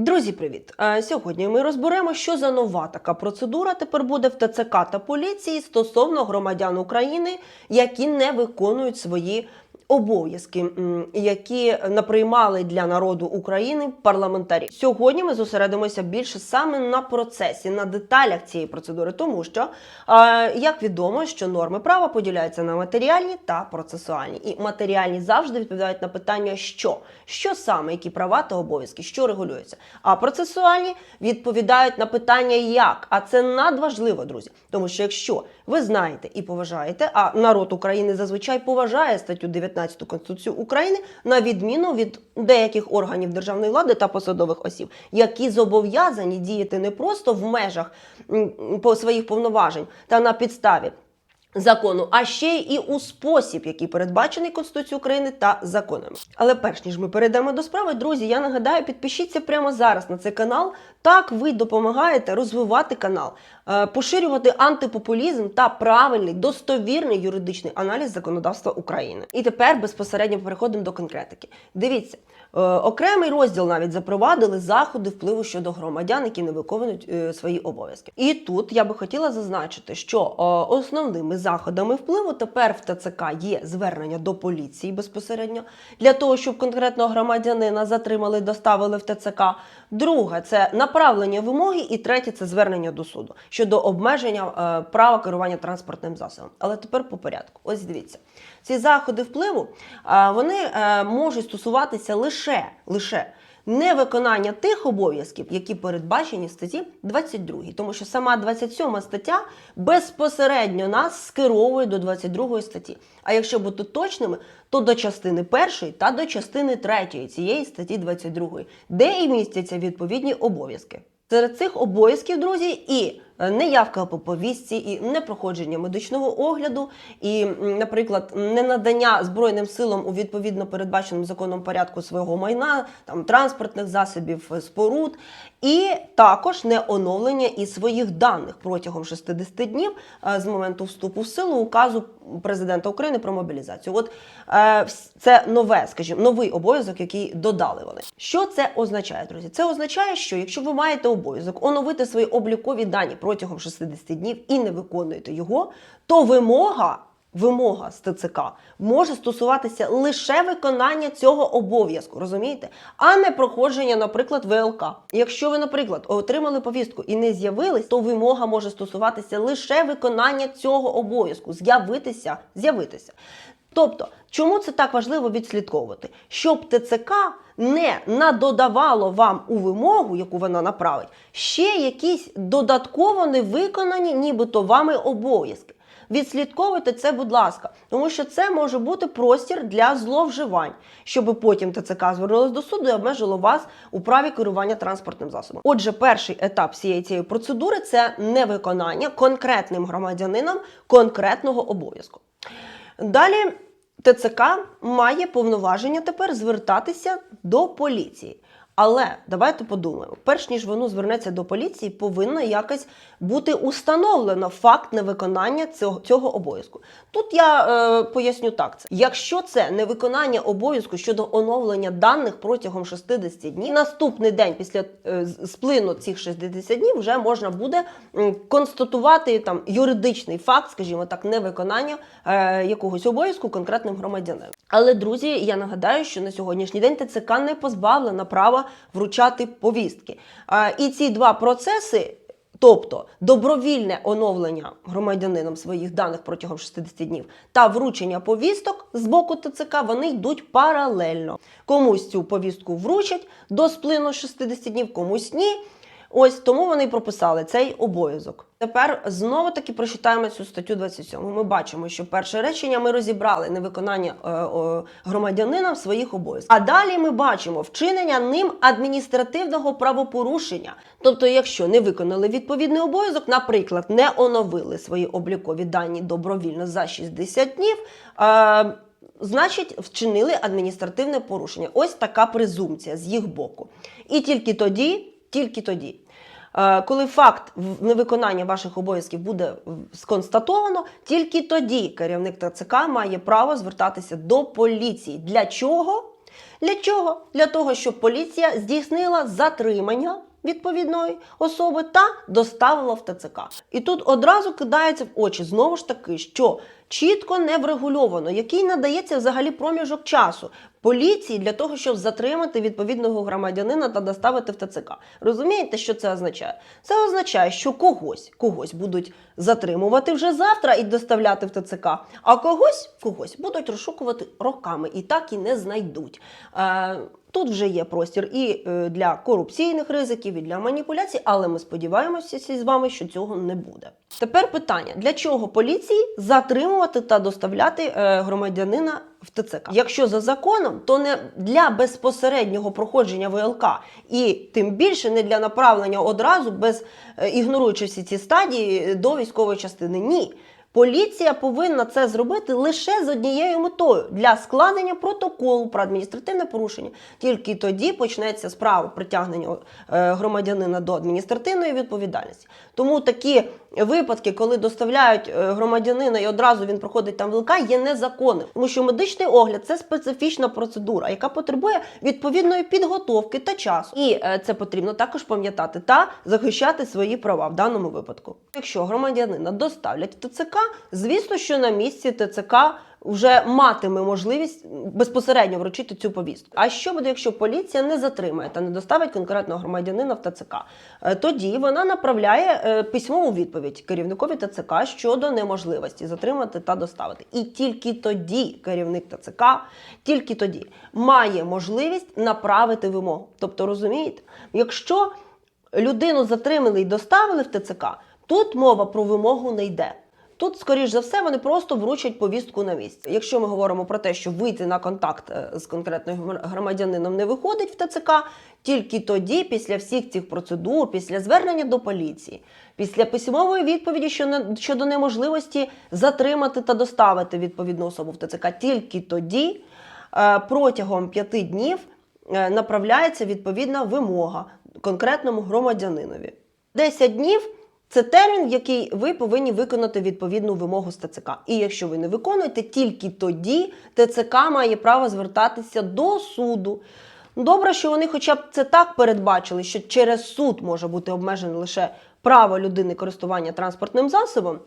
Друзі, привіт! Е, Сьогодні ми розберемо, що за нова така процедура тепер буде в ТЦК та поліції стосовно громадян України, які не виконують свої обов'язки, які наприймали для народу України парламентарі. Сьогодні ми зосередимося більше саме на процесі, на деталях цієї процедури, тому що, як відомо, що норми права поділяються на матеріальні та процесуальні. І матеріальні завжди відповідають на питання, що, що саме, які права та обов'язки, що регулюється. А процесуальні відповідають на питання як. А це надважливо, друзі. Тому що якщо ви знаєте і поважаєте, а народ України зазвичай поважає статтю 19 Конституції України, на відміну від деяких органів державної влади та посадових осіб, які зобов'язані діяти не просто в межах по своїх повноважень та на підставі закону, а ще й у спосіб, який передбачений Конституцією України та законами. Але перш ніж ми перейдемо до справи, друзі, я нагадаю, підпишіться прямо зараз на цей канал. Так ви допомагаєте розвивати канал, е, поширювати антипопулізм та правильний достовірний юридичний аналіз законодавства України. І тепер безпосередньо переходимо до конкретики. Дивіться. Е, Окремий розділ навіть запровадили заходи впливу щодо громадян, які не виконують е, свої обов'язки. І тут я би хотіла зазначити, що е, основними заходами впливу тепер в ТЦК є звернення до поліції безпосередньо для того, щоб конкретного громадянина затримали, доставили в ТЦК. Друге це направлення вимоги, і третє це звернення до суду щодо обмеження права керування транспортним засобом. Але тепер по порядку. Ось дивіться, ці заходи впливу вони можуть стосуватися лише лише невиконання тих обов'язків, які передбачені в статті 22, тому що сама 27 стаття безпосередньо нас скеровує до 22 статті. А якщо бути точними, то до частини першої та до частини третьої цієї статті 22, де і містяться відповідні обов'язки. Серед цих обов'язків, друзі, і неявка по повістці, і непроходження медичного огляду, і, наприклад, ненадання збройним силам у відповідно передбаченому законом порядку свого майна, там транспортних засобів, е, споруд, і також не оновлення і своїх даних протягом 60 днів е, з моменту вступу в силу указу президента України про мобілізацію. От е, це нове, скажімо, новий обов'язок, який додали вони. Що це означає, друзі? Це означає, що якщо ви маєте обов'язок оновити свої облікові дані протягом 60 днів і не виконуєте його, то вимога. Вимога з ТЦК може стосуватися лише виконання цього обов'язку, розумієте? А не проходження, наприклад, ВЛК. Якщо ви, наприклад, отримали повістку і не з'явились, то вимога може стосуватися лише виконання цього обов'язку з'явитися, з'явитися. Тобто, чому це так важливо відслідковувати? Щоб ТЦК не надодавало вам у вимогу, яку вона направить, ще якісь додатково невиконані, нібито вами обов'язки. Відслідковуйте це, будь ласка, тому що це може бути простір для зловживань, щоб потім ТЦК звернулось до суду і обмежило вас у праві керування транспортним засобом. Отже, перший етап всієї цієї процедури це невиконання конкретним громадянином конкретного обов'язку. Далі ТЦК має повноваження тепер звертатися до поліції. Але давайте подумаємо: перш ніж воно звернеться до поліції, повинно якось бути установлено факт невиконання цього, цього обов'язку. Тут я е, поясню так: це якщо це невиконання обов'язку щодо оновлення даних протягом 60 днів, наступний день після е, сплину цих 60 днів вже можна буде констатувати там юридичний факт, скажімо так, невиконання е, якогось обов'язку конкретним громадянином. Але друзі, я нагадаю, що на сьогоднішній день ТЦК не позбавлена права вручати повістки. І ці два процеси. Тобто добровільне оновлення громадянином своїх даних протягом 60 днів та вручення повісток з боку ТЦК вони йдуть паралельно. Комусь цю повістку вручать до сплину 60 днів, комусь ні. Ось тому вони й прописали цей обов'язок. Тепер знову таки прочитаємо цю статтю 27. Ми бачимо, що перше речення ми розібрали невиконання е, о, громадянином своїх обов'язків. А далі ми бачимо вчинення ним адміністративного правопорушення. Тобто, якщо не виконали відповідний обов'язок, наприклад, не оновили свої облікові дані добровільно за 60 днів. Е, Значить, вчинили адміністративне порушення. Ось така презумпція з їх боку. І тільки тоді, тільки тоді, е, коли факт невиконання ваших обов'язків буде сконстатовано, тільки тоді керівник ТЦК має право звертатися до поліції. Для чого? Для чого? Для того, щоб поліція здійснила затримання відповідної особи та доставила в ТЦК. І тут одразу кидається в очі знову ж таки, що чітко не врегульовано, який надається взагалі проміжок часу поліції для того, щоб затримати відповідного громадянина та доставити в ТЦК. Розумієте, що це означає? Це означає, що когось когось будуть затримувати вже завтра і доставляти в ТЦК, а когось когось будуть розшукувати роками і так і не знайдуть. Е, Тут вже є простір і е, для корупційних ризиків, і для маніпуляцій, але ми сподіваємося з вами, що цього не буде. Тепер питання: для чого поліції затримувати та доставляти е, громадянина в ТЦК? Якщо за законом, то не для безпосереднього проходження ВЛК, і тим більше не для направлення одразу, без е, ігноруючи всі ці стадії до військової частини. Ні. Поліція повинна це зробити лише з однією метою для складення протоколу про адміністративне порушення. Тільки тоді почнеться справа притягнення е, громадянина до адміністративної відповідальності. Тому такі випадки, коли доставляють е, громадянина і одразу він проходить там ВЛК, є незаконним. Тому що медичний огляд це специфічна процедура, яка потребує відповідної підготовки та часу. І е, це потрібно також пам'ятати та захищати свої права в даному випадку. Якщо громадянина доставлять в ТЦК, звісно, що на місці ТЦК вже матиме можливість безпосередньо вручити цю повістку. А що буде, якщо поліція не затримає та не доставить конкретного громадянина в ТЦК? Е, Тоді вона направляє е, письмову відповідь керівникові ТЦК щодо неможливості затримати та доставити. І тільки тоді керівник ТЦК, тільки тоді має можливість направити вимогу. Тобто, розумієте, якщо людину затримали і доставили в ТЦК, тут мова про вимогу не йде. Тут, скоріш за все, вони просто вручать повістку на місці. Якщо ми говоримо про те, що вийти на контакт е, з конкретним громадянином не виходить в ТЦК, тільки тоді, після всіх цих процедур, після звернення до поліції, після письмової відповіді щодо- неможливості затримати та доставити відповідну особу в ТЦК, тільки тоді е, протягом п'яти днів е, направляється відповідна вимога конкретному громадянинові. 10 днів це термін, в який ви повинні виконати відповідну вимогу з ТЦК. І якщо ви не виконуєте, тільки тоді ТЦК має право звертатися до суду. Добре, що вони хоча б це так передбачили, що через суд може бути обмежене лише право людини користування транспортним засобом.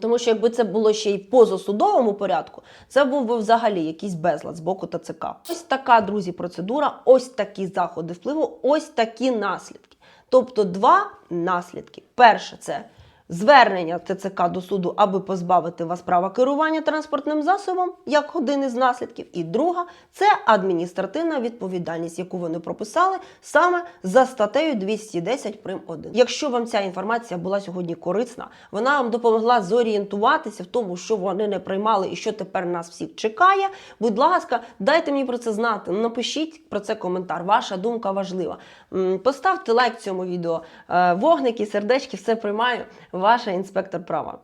Тому що якби це було ще й позасудовому порядку, це був би взагалі якийсь безлад з боку ТЦК. Ось така, друзі, процедура, ось такі заходи впливу, ось такі наслідки. Тобто два наслідки. Перше це звернення ТЦК до суду, аби позбавити вас права керування транспортним засобом, як один із наслідків. І друга це адміністративна відповідальність, яку вони прописали саме за статтею 210 прим 1. Якщо вам ця інформація була сьогодні корисна, вона вам допомогла зорієнтуватися в тому, що вони не приймали і що тепер нас всіх чекає. Будь ласка, дайте мені про це знати. Напишіть про це коментар. Ваша думка важлива. Поставте лайк цьому відео. Е, Вогники, сердечки, все приймаю. Ваша інспектор права.